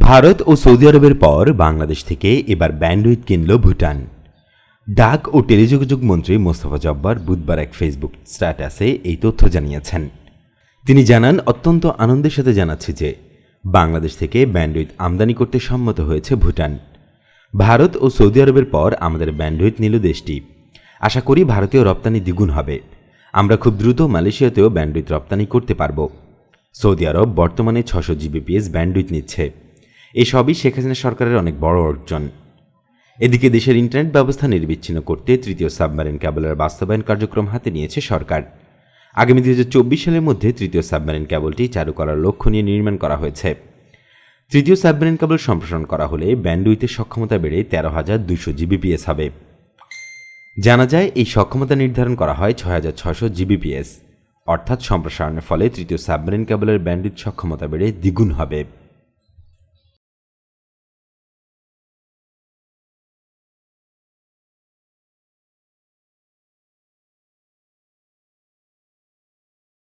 ভারত ও Saudi আরবের পর বাংলাদেশ থেকে এবার ব্যান্ডউইথ কিনল ভুটান। ডাক ও টেলিযোগাযোগ মন্ত্রী মোস্তফা জব্বার বুধবার এক ফেসবুক স্ট্যাটাসে এই তথ্য জানিয়েছেন। তিনি জানান, অত্যন্ত আনন্দের সাথে জানাচ্ছি যে বাংলাদেশ থেকে ব্যান্ডউইথ আমদানি করতে সম্মত হয়েছে ভুটান। ভারত ও সৌদি আরবের পর আমাদের ব্যান্ডউইথ নিল দেশটি। আশা করি ভারতীয় রপ্তানি দ্বিগুণ হবে। আমরা খুব দ্রুত মালয়েশিয়াতেও ব্যান্ডউইথ রপ্তানি করতে পারব। সৌদি আরব বর্তমানে ছশো জিবিপিএস ব্যান্ডউইথ নিচ্ছে। এসবই শেখ হাসিনা সরকারের অনেক বড় অর্জন। এদিকে দেশের ইন্টারনেট ব্যবস্থা নির্বিচ্ছিন্ন করতে তৃতীয় সাবমারিন ক্যাবলের বাস্তবায়ন কার্যক্রম হাতে নিয়েছে সরকার। আগামী দু হাজার চব্বিশ সালের মধ্যে তৃতীয় সাবমারিন ক্যাবলটি চালু করার লক্ষ্য নিয়ে নির্মাণ করা হয়েছে। তৃতীয় সাবমেরিন কেবল সম্প্রসারণ করা হলে ব্যান্ডউইথের সক্ষমতা বেড়ে তেরো হাজার দুশো জিবিপিএস হবে। জানা যায়, এই সক্ষমতা নির্ধারণ করা হয় ছয় হাজার ছশো জিবিপিএস। অর্থাৎ সম্প্রসারণের ফলে তৃতীয় সাবমেরিন কেবলের ব্যান্ডউইথ সক্ষমতা বেড়ে দ্বিগুণ হবে।